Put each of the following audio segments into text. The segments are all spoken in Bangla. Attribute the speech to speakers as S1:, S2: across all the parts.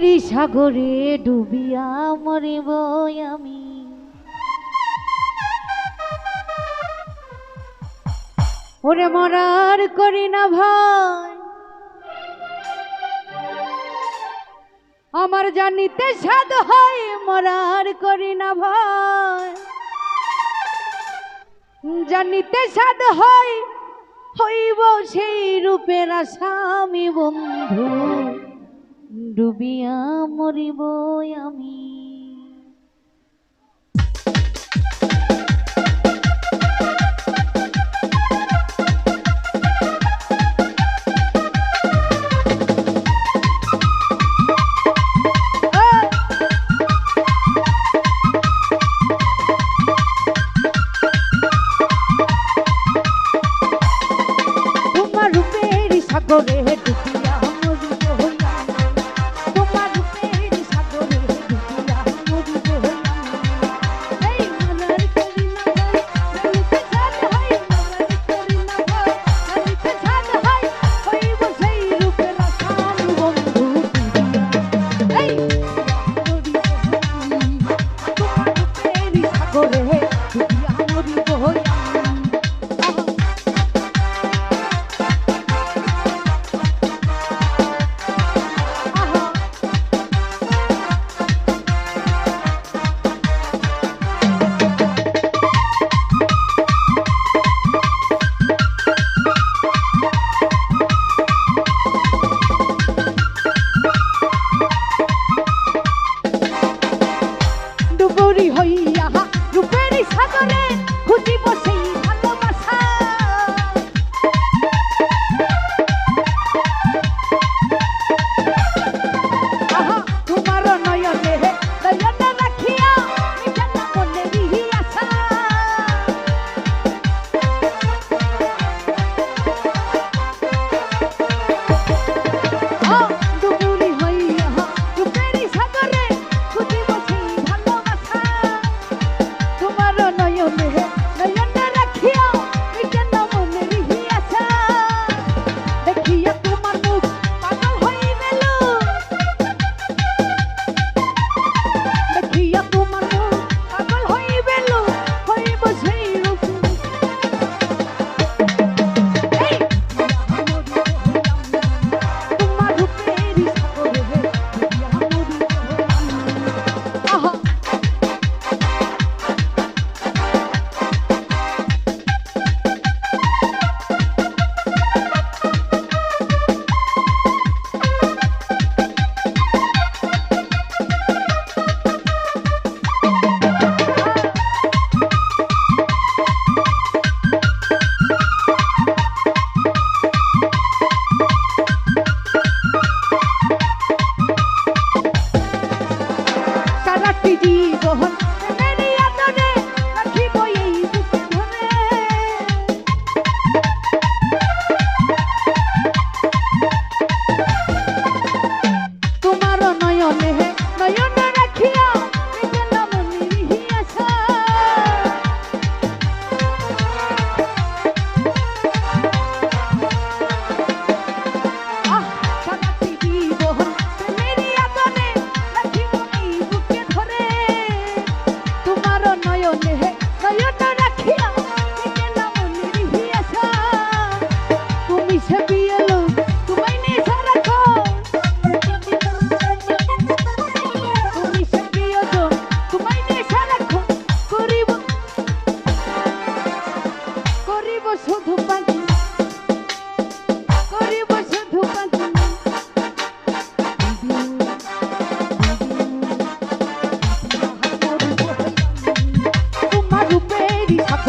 S1: গভীর সাগরে ডুবিয়া মরিব আমি। ওরে মরার করি না ভাই। আমার জানিতে সাধ হয়, মরার করি না ভাই। জানিতে সাধ হয়, হইব সেই রূপের আসামি বন্ধু। ডুবিয়া মরিব আমি।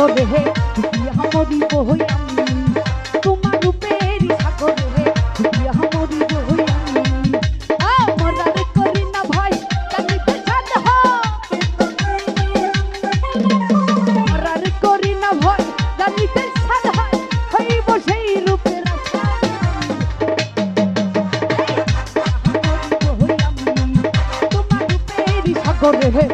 S1: সাগরে হে ডুবিয়া মরিব হই আমি তোমার রূপের সাগরে হে ডুবিয়া মরিব হই আমি মরারে করি না ভাই কানিতে সাদ হ। মরারে করি না ভাই কানিতে সাদ হয় হইব সেই রূপের সাগরে হে